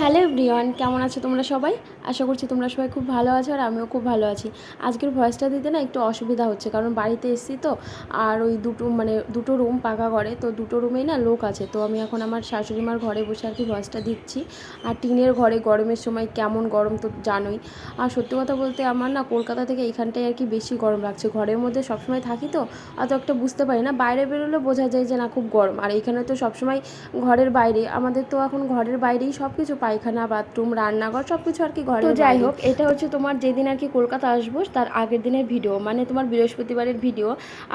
Hello everyone, কেমন আছো তোমরা সবাই? আশা করছি তোমরা সবাই খুব ভালো আছো আর আমিও খুব ভালো আছি। আজকের ভয়েসটা দিতে না একটু অসুবিধা হচ্ছে, কারণ বাড়িতে এসেছি তো, আর ওই দুটো মানে দুটো রুম পাকা ঘরে, তো দুটো রুমেই না লোক আছে, তো আমি এখন আমার শাশুড়ি মার ঘরে বসে আর কি ভয়েসটা দিচ্ছি। আর টিনের ঘরে গরমের সময় কেমন গরম তো জানোই। আর সত্যি কথা বলতে আমার না কলকাতা থেকে এইখানটায় আর কি বেশি গরম লাগছে। ঘরের মধ্যে সবসময় থাকি তো অত একটা বুঝতে পারি না, বাইরে বেরোলে বোঝা যায় যে না খুব গরম। আর এইখানে তো সবসময় ঘরের বাইরে, আমাদের তো এখন ঘরের বাইরেই সব কিছু পায়খানা বাথরুম রান্নাঘর সব কিছু আর কি ঘরে তো যাই হোক এটা হচ্ছে তোমার যেদিন আর কি কলকাতা আসব তার আগের দিনের ভিডিও মানে তোমার বৃহস্পতিবারের ভিডিও।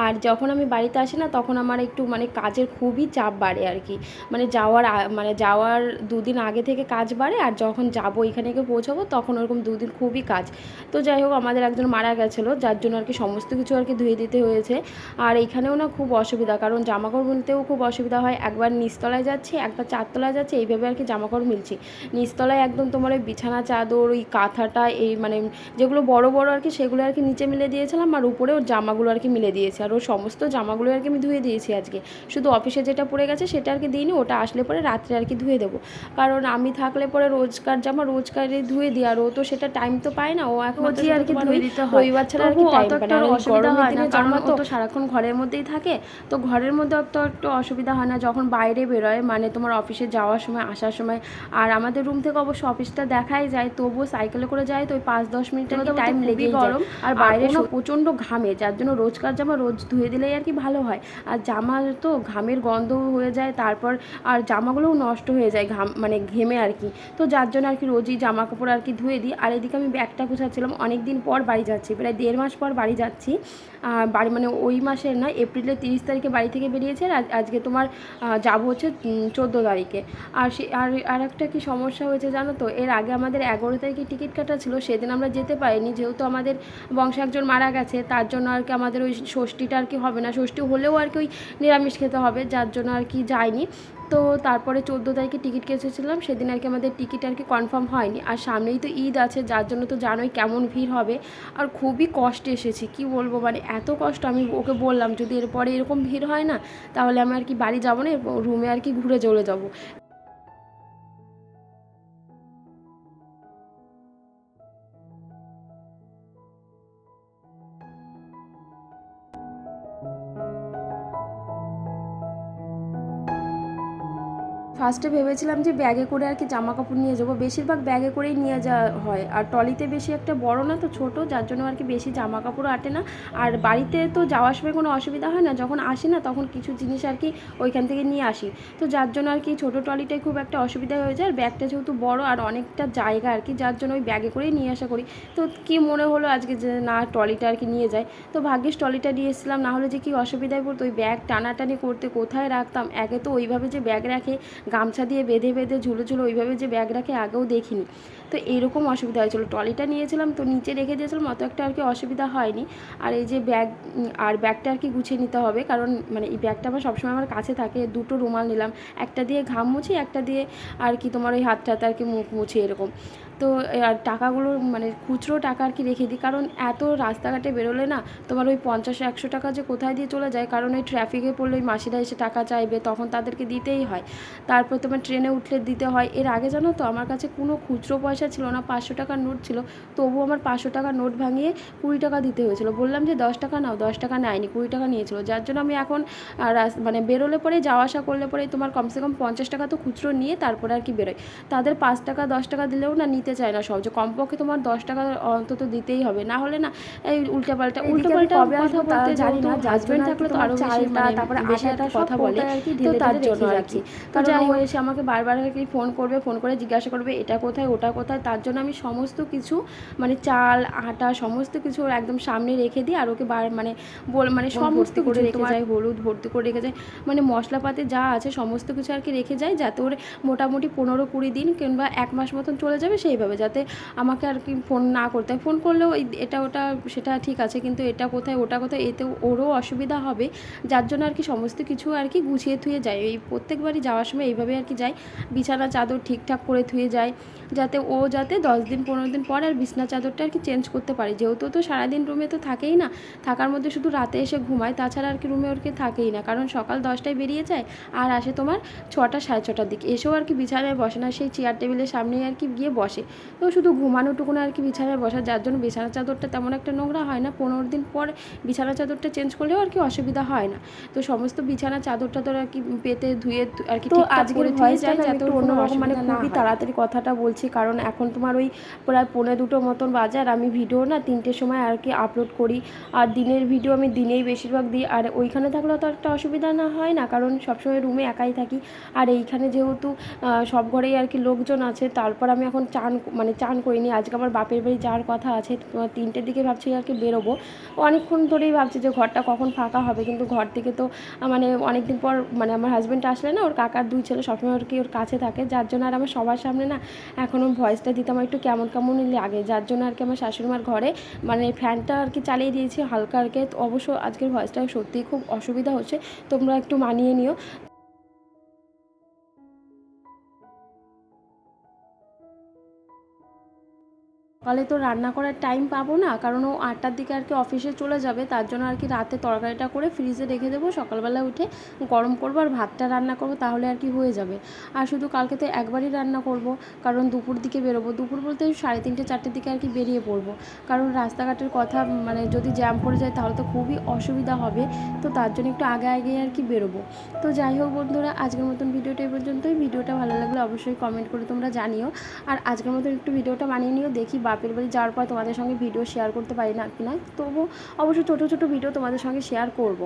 আর যখন আমি বাড়িতে আসি না তখন আমার একটু মানে কাজের খুবই চাপ বাড়ে আর কি। মানে যাওয়ার মানে যাওয়ার দুদিন আগে থেকে কাজ বাড়ে আর যখন যাব এখানে গিয়ে পৌঁছাবো তখন ওরকম দুদিন খুবই কাজ। তো যাই হোক আমাদের একজন মারা গেছিল যার জন্য আর কি সমস্ত কিছু আর কি ধুয়ে দিতে হয়েছে। আর এখানেও না খুব অসুবিধা কারণ জামাকাপড় মিলতেও খুব অসুবিধা হয়। একবার নিচতলায় যাচ্ছি একবার চারতলায় যাচ্ছি এইভাবে আর কি জামাকাপড় মিলছি। নিচতলায় একদম তোমার ওই বিছানা চাদর ওই কাঁথাটা এই মানে যেগুলো বড় বড় আর কি সেগুলো আর কি নিচে মিলে দিয়েছিলাম আর উপরে ওর জামাগুলো আর কি মিলে দিয়েছি। আর ওর সমস্ত জামাগুলো আর কি আমি ধুয়ে দিয়েছি আজকে। শুধু অফিসে যেটা পড়ে গেছে সেটা আর কি দিইনি ওটা আসলে পরে রাত্রে আর কি ধুয়ে দেবো। কারণ আমি থাকলে পরে রোজকার জামা রোজকারই ধুয়ে দিই আর ও তো সেটা টাইম তো পায় না ও এখন আর কি ধুয়ে দিতে হয়। রবিবার ছাড়া আর কি টাইম পায় না। গরমের হয় না, দিনে কারণ জামা ও তো তো সারাক্ষণ ঘরের মধ্যেই থাকে তো ঘরের মধ্যে অত একটু অসুবিধা হয় না। যখন বাইরে বেরোয় মানে তোমার অফিসে যাওয়ার সময় আসার সময় আর আমাদের রুম থেকে অবশ্য অফিসটা দেখাই যায় তবুও সাইকেলে করে যায় তো ওই পাঁচ দশ মিনিট কথা টাইম লেগে গরম, আর বাইরে প্রচণ্ড ঘামে যার জন্য রোজকার জামা রোজ ধুয়ে দিলেই আর কি ভালো হয়। আর জামা তো ঘামের গন্ধ হয়ে যায় তারপর আর জামাগুলোও নষ্ট হয়ে যায় ঘাম মানে ঘেমে আর কি। তো যার জন্য আর কি রোজই জামা কাপড় আর কি ধুয়ে দিই। আর এদিকে আমি ব্যাগটা গুছাচ্ছিলাম অনেক দিন পর বাড়ি যাচ্ছি প্রায় দেড় মাস পর বাড়ি যাচ্ছি। আর বাড়ি মানে ওই মাসের নয় এপ্রিলের তিরিশ তারিখে বাড়ি থেকে বেরিয়েছে আর আজকে তোমার যাব হচ্ছে চোদ্দ তারিখে। আর সে আর আর একটা কি সমস্যা হয়েছে, জানো তো? এর আগে আমাদের এগারো তারিখে টিকিট কাটা ছিল, সেদিন আমরা যেতে পারিনি, যেহেতু আমাদের বংশে একজন মারা গেছে, তার জন্য আর কি আমাদের ওই ষষ্ঠীটা আর কি হবে না। ষষ্ঠী হলেও আর কি ওই নিরামিষ খেতে হবে, যার জন্য আর কি যায়নি তো তারপরে চোদ্দ তারিখে টিকিট কেটেছিলাম সেদিন আর কি আমাদের টিকিট আর কি কনফার্ম হয়নি। আর সামনেই তো ঈদ আছে, যার জন্য তো জানোই কেমন ভিড় হবে। আর খুবই কষ্টে এসেছি, কি বলব? মানে এত কষ্ট, আমি ওকে বললাম, যদি এরপরে এরকম ভিড় হয় না, তাহলে আমি আর কি বাড়ি যাব না রুমে আর কি ঘুরে চলে যাব। ফার্স্টে ভেবেছিলাম যে ব্যাগে করে আর কি জামা কাপড় নিয়ে যাব। বেশিরভাগ ব্যাগে করেই নিয়ে যাওয়া হয়। আর টলিতে বেশি একটা বড় না, তো ছোট, যার জন্য আর কি বেশি জামা কাপড় আটে না। আর বাড়িতে তো যাওয়ার সময় কোনো অসুবিধা হয় না, যখন আসি না, তখন কিছু জিনিস আর কি ওইখান থেকে নিয়ে আসি। তো যার জন্য আর কি ছোটো টলিটাই খুব একটা অসুবিধা হয়ে যায়। আর ব্যাগটা যেহেতু বড়, আর অনেকটা জায়গা আর কি, যার জন্য ওই ব্যাগে করেই নিয়ে আসা করি। তো কি মনে হলো আজকে যে না টলিটা আর কি নিয়ে যায় তো ভাগ্যিস টলিটা নিয়ে এসেছিলাম, না হলে যে কি অসুবিধায় পড়তো? ওই ব্যাগ টানাটানি করতে কোথায় রাখতাম? একে তো ওইভাবে যে ব্যাগ রাখে গামছা দিয়ে বেঁধে বেঁধে ঝুলো ঝুলো ওইভাবে যে ব্যাগ রাখে আগেও দেখিনি। তো এইরকম অসুবিধা হয়েছিল। ট্রলিটা নিয়েছিলাম তো নিচে রেখে দিয়েছিলাম, অত একটা আর কি অসুবিধা হয়নি। আর এই যে ব্যাগ আর ব্যাগটা আর কি গুছিয়ে নিতে হবে, কারণ মানে এই ব্যাগটা আমার সবসময় আমার কাছে থাকে, দুটো রুমাল নিলাম, একটা দিয়ে ঘাম মুছি, একটা দিয়ে আর কি তোমার ওই হাত টাত আর কি মুখ মুছি, এরকম। তো আর টাকাগুলো মানে খুচরো টাকা আর কি রেখে দিই। কারণ এত রাস্তাঘাটে বেরোলে না, তোমার ওই পঞ্চাশ, একশো টাকা যে কোথায় দিয়ে চলে যায়, কারণ ওই ট্রাফিকে পড়লে ওই মাসিরা এসে টাকা চাইবে, তখন তাদেরকে দিতেই হয়। তারপর তোমার ট্রেনে উঠলে দিতে হয়। এর আগে জানো তো, আমার কাছে কোনো খুচরো পয়সা ছিল না, পাঁচশো টাকার নোট ছিল। তবুও আমার পাঁচশো টাকার নোট ভাঙিয়ে কুড়ি টাকা দিতে হয়েছিল। বললাম যে, দশ টাকা নাও, দশ টাকা নেয়নি, কুড়ি টাকা নিয়েছিল। যার জন্য আমি এখন মানে বেরোলে পরে যাওয়া আসা করলে পরে তোমার কমসে কম পঞ্চাশ টাকা তো খুচরো নিয়ে তারপরে আর কি বেরোয় তাদের পাঁচ টাকা, দশ টাকা দিলেও না নিতে চায় না সহজে কমপক্ষে তোমার দশ টাকা অন্তত দিতেই হবে। না হলে না এই উল্টাপাল্টা উল্টোপাল্টা কথা বলতে জানি না, কি থাকলে তো তোমার আরও বেশি মানে তারপরে বেশি একটা কথা বলে। তো তার জন্য আর কি। তো কারণ যাই হোক এসে আমাকে বারবার আর কি ফোন করবে ফোন করে জিজ্ঞাসা করবে এটা কোথায় ওটা কোথায়? তার জন্য আমি সমস্ত কিছু মানে চাল আটা সমস্ত কিছু ওর একদম সামনে রেখে দিই আর ওকে বার মানে বল মানে সমস্ত করে রেখে যায় হলুদ ভর্তি করে রেখে যায় মানে মশলাপাতি যা আছে সমস্ত কিছু আর কি রেখে যায় যাতে ওর মোটামুটি পনেরো কুড়ি দিন কিংবা এক মাস মতন চলে যাবে সেই এইভাবে যাতে আমাকে আর কি ফোন না করতে হয়। ফোন করলেও এটা ওটা সেটা ঠিক আছে কিন্তু এটা কোথায় ওটা কোথায় এতে ওরও অসুবিধা হবে। যার জন্য আর কি সমস্ত কিছু আর কি গুছিয়ে থুয়ে যায়। এই প্রত্যেকবারই যাওয়ার সময় এইভাবে আর কি যায়। বিছানা চাদর ঠিকঠাক করে থুয়ে যায়। যাতে ও যাতে দশ দিন, পনেরো দিন পর আর বিছনা চাদরটা আর কি চেঞ্জ করতে পারে। যেহেতু তো সারাদিন রুমে তো থাকেই না, থাকার মধ্যে শুধু রাতে এসে ঘুমায়, তাছাড়া আর কি রুমে ওর কি থাকেই না। কারণ সকাল দশটায় বেরিয়ে যায় আর আসে তোমার ছটা, সাড়ে ছটার দিকে। এসেও আর কি বিছানায় বসে না, সেই চেয়ার টেবিলের সামনেই আর কি গিয়ে বসে। তো শুধু ঘুমানোটুকুন আর কি বিছানায় বসা যার জন্য বিছানা চাদরটা তেমন একটা নোংরা হয় না। পনেরো দিন পর বিছানা চাদরটা চেঞ্জ করলেও আর কি অসুবিধা হয় না। তো সমস্ত বিছানা চাদর টাদর আর কি পেতে ধুয়ে আর কি তো আজকের করে যায় যাতে অন্যরকম মানে খুবই তাড়াতাড়ি কথাটা বলছি। কারণ এখন তোমার ওই প্রায় পৌনে দুটো মতন বাজে আর আমি ভিডিও না তিনটের সময় আর কি আপলোড করি। আর দিনের ভিডিও আমি দিনেই বেশিরভাগ দিই। আর ওইখানে থাকলেও তো একটা অসুবিধা না হয় না কারণ সবসময় রুমে একাই থাকি। আর এইখানে যেহেতু সব ঘরেই আর কি লোকজন আছে তারপর আমি এখন চান মানে চান করিনি। আজকে আমার বাপের বাড়ি যাওয়ার কথা আছে তিনটের দিকে ভাবছি আর কি বেরোবো। অনেকক্ষণ ধরেই ভাবছি যে ঘরটা কখন ফাঁকা হবে, কিন্তু ঘর থেকে তো মানে অনেক দিন পর মানে আমার হাজব্যান্ড আসলে না, ওর কাকার দুই ছেলে সবসময় আর কি ওর কাছে থাকে, যার জন্য আর আমার সবার সামনে না এখনও ভয়েসটা দিতে আমার একটু কেমন কেমন লাগে। যার জন্য আর কি আমার শাশুড়িমার ঘরে মানে ফ্যানটা আর কি চালিয়ে দিয়েছি হালকা আর কি। অবশ্য আজকের ভয়েসটা সত্যিই খুব অসুবিধা হচ্ছে, তোমরা একটু মানিয়ে নিও। সকালে তো রান্না করার টাইম পাবো না, কারণ ও আটটার দিকে আর কি অফিসে চলে যাবে, তার জন্য আর কি রাতে তরকারিটা করে ফ্রিজে রেখে দেবো, সকালবেলা উঠে গরম করব আর ভাতটা রান্না করব, তাহলে আর কি হয়ে যাবে। আর শুধু কালকে তো একবারই রান্না করব, কারণ দুপুর দিকে বেরোবো, দুপুর বলতে সাড়ে তিনটে, চারটের দিকে আর কি বেরিয়ে পড়ব। কারণ রাস্তাঘাটের কথা মানে যদি জ্যাম পড়ে যায় তাহলে তো খুবই অসুবিধা হবে, তো তার জন্য একটু আগে আগে আর কি বেরোবো। তো যাই হোক বন্ধুরা, আজকের মতন ভিডিওটা এই পর্যন্তই। ভিডিওটা ভালো লাগলে অবশ্যই কমেন্ট করে তোমরা জানিও। আর আজকের মতন একটু ভিডিওটা বানিয়ে নিও, দেখি বাপের বাড়ি যাওয়ার পর তোমাদের সঙ্গে ভিডিও শেয়ার করতে পারি না কি না তবু অবশ্য ছোটো ছোটো ভিডিও তোমাদের সঙ্গে শেয়ার করব।